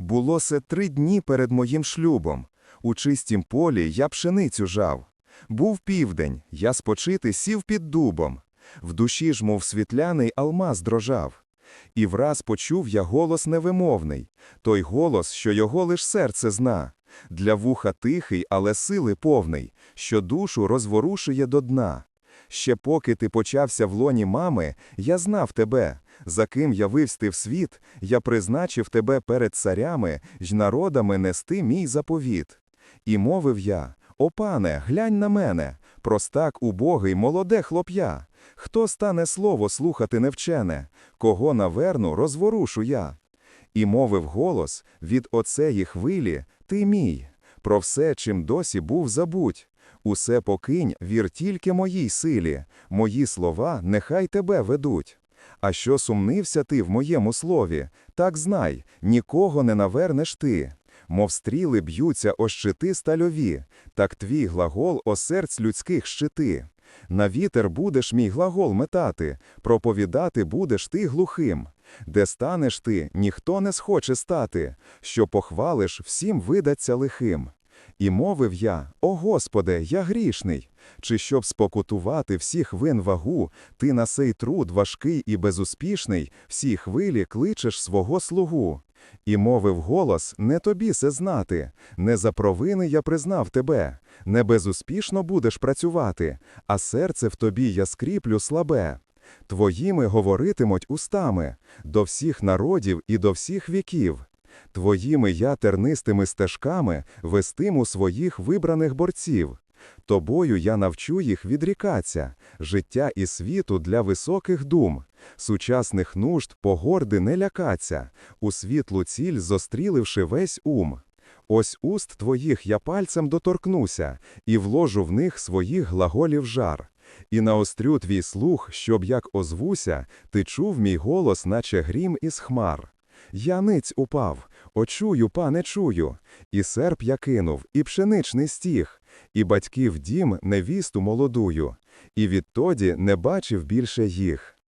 Було се три дні перед моїм шлюбом. У чистім полі я пшеницю жав. Був південь, я спочити сів під дубом. В душі ж, мов світляний алмаз дрожав. І враз почув я голос невимовний, той голос, що його лиш серце зна. Для вуха тихий, але сили повний, що душу розворушує до дна. Ще поки ти почався в лоні мами, я знав тебе, за ким явився ти в світ, я призначив тебе перед царями й народами нести мій заповіт. І мовив я: О пане, глянь на мене, простак убогий, молоде хлоп'я. Хто стане слово слухати невчене, кого наверну розворушу я. І мовив голос від оцеї хвилі, ти мій, про все, чим досі був забудь. Усе покинь, вір тільки моїй силі, мої слова нехай тебе ведуть. А що сумнився ти в моєму слові, так знай, нікого не навернеш ти. Мов стріли б'ються о щити стальові, так твій глагол о серць людських щити. На вітер будеш мій глагол метати, проповідати будеш ти глухим. Де станеш ти, ніхто не схоче стати, що похвалиш, всім видаться лихим. І мовив я: О Господи, я грішний. Чи щоб спокутувати всіх вин вагу, ти на сей труд важкий і безуспішний, всі хвилі кличеш свого слугу. І мовив голос: Не тобі се знати, не за провини я признав тебе, не безуспішно будеш працювати, а серце в тобі я скріплю слабе. Твоїми говоритимуть устами до всіх народів і до всіх віків. Твоїми я тернистими стежками вестиму своїх вибраних борців. Тобою я навчу їх відрікаться, життя і світу для високих дум, сучасних нужд погорди не лякаться, у світлу ціль зостріливши весь ум. Ось уст твоїх я пальцем доторкнуся, і вложу в них своїх глаголів жар. І наострю твій слух, щоб як озвуся, ти чув мій голос, наче грім із хмар. Я ниць упав, очую, пане, чую, і серп я кинув, і пшеничний стіг, і батьків дім невісту молодую, і відтоді не бачив більше їх.